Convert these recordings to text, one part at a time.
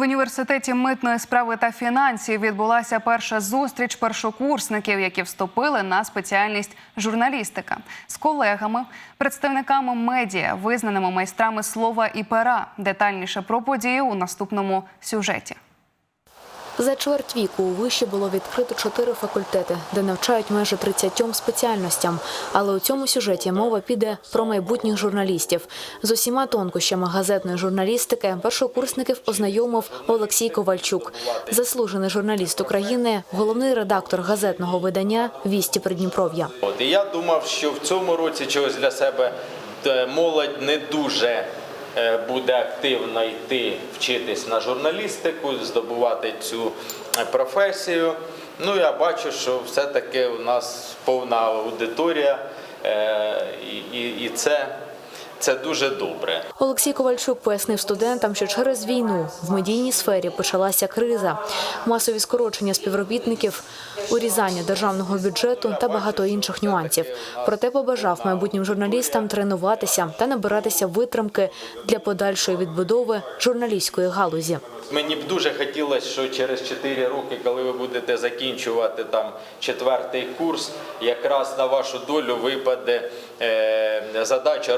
В університеті митної справи та фінансів відбулася перша зустріч першокурсників, які вступили на спеціальність журналістика з колегами, представниками медіа, визнаними майстрами слова і пера. Детальніше про подію у наступному сюжеті. За чверть віку у виші було відкрито чотири факультети, де навчають майже 30 спеціальностям. Але у цьому сюжеті мова піде про майбутніх журналістів. З усіма тонкощами газетної журналістики першокурсників ознайомив Олексій Ковальчук, заслужений журналіст України, головний редактор газетного видання Вісті Придніпров'я. От і я думав, що в цьому році чогось для себе е, молодь не дуже буде активно йти вчитись на журналістику, здобувати цю е, професію. Ну я бачу, що все-таки у нас повна аудиторія, е, і, і, і це, це дуже добре. Олексій Ковальчук пояснив студентам, що через війну в медійній сфері почалася криза, масові скорочення співробітників, урізання державного бюджету та багато інших нюансів. Проте побажав майбутнім журналістам тренуватися та набиратися витримки для подальшої відбудови журналістської галузі. Мені б дуже хотілося, що через 4 роки, коли ви будете закінчувати там четвертий курс, якраз на вашу долю випаде е, задача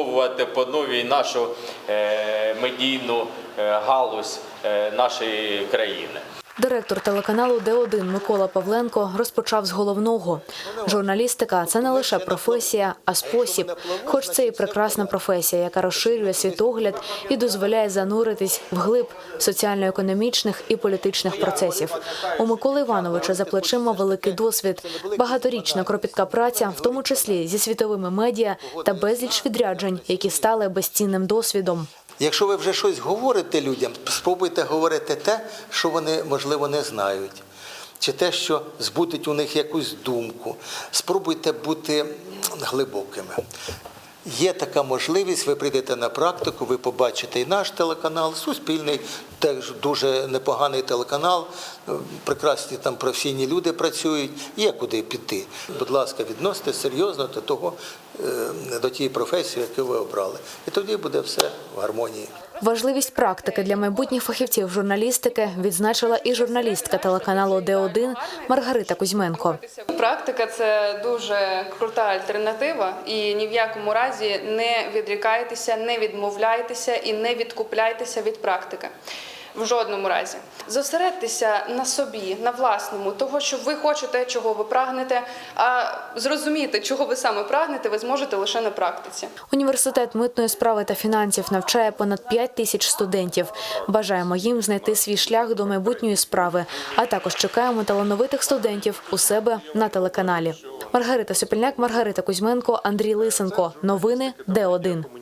розбудовувати по новій нашу е, медійну е, галузь е, нашої країни. Директор телеканалу Д1 Микола Павленко розпочав з головного. Журналістика це не лише професія, а спосіб. Хоч це і прекрасна професія, яка розширює світогляд і дозволяє зануритись вглиб соціально-економічних і політичних процесів. У Миколи Івановича за плечима великий досвід, багаторічна кропітка праця, в тому числі зі світовими медіа та безліч відряджень, які стали безцінним досвідом. Якщо ви вже щось говорите людям, спробуйте говорити те, що вони, можливо, не знають. Чи те, що збудить у них якусь думку. Спробуйте бути глибокими. Є така можливість, ви прийдете на практику, ви побачите і наш телеканал, суспільний, теж дуже непоганий телеканал, прекрасні там професійні люди працюють, є куди піти. Будь ласка, відносите серйозно до того, е, до тієї професії, яку ви обрали. І тоді буде все в гармонії. Важливість практики для майбутніх фахівців журналістики відзначила і журналістка телеканалу Д1 Маргарита Кузьменко. Практика це дуже крута альтернатива, і ні в якому разі не відрікайтеся, не відмовляйтеся і не відкупляйтеся від практики. В жодному разі зосередьтеся на собі, на власному, того, що ви хочете, чого ви прагнете. А зрозуміти, чого ви саме прагнете, ви зможете лише на практиці. Університет митної справи та фінансів навчає понад 5 тисяч студентів. Бажаємо їм знайти свій шлях до майбутньої справи, а також чекаємо талановитих студентів у себе на телеканалі. Маргарита Сопільняк, Маргарита Кузьменко, Андрій Лисенко. Новини Д1.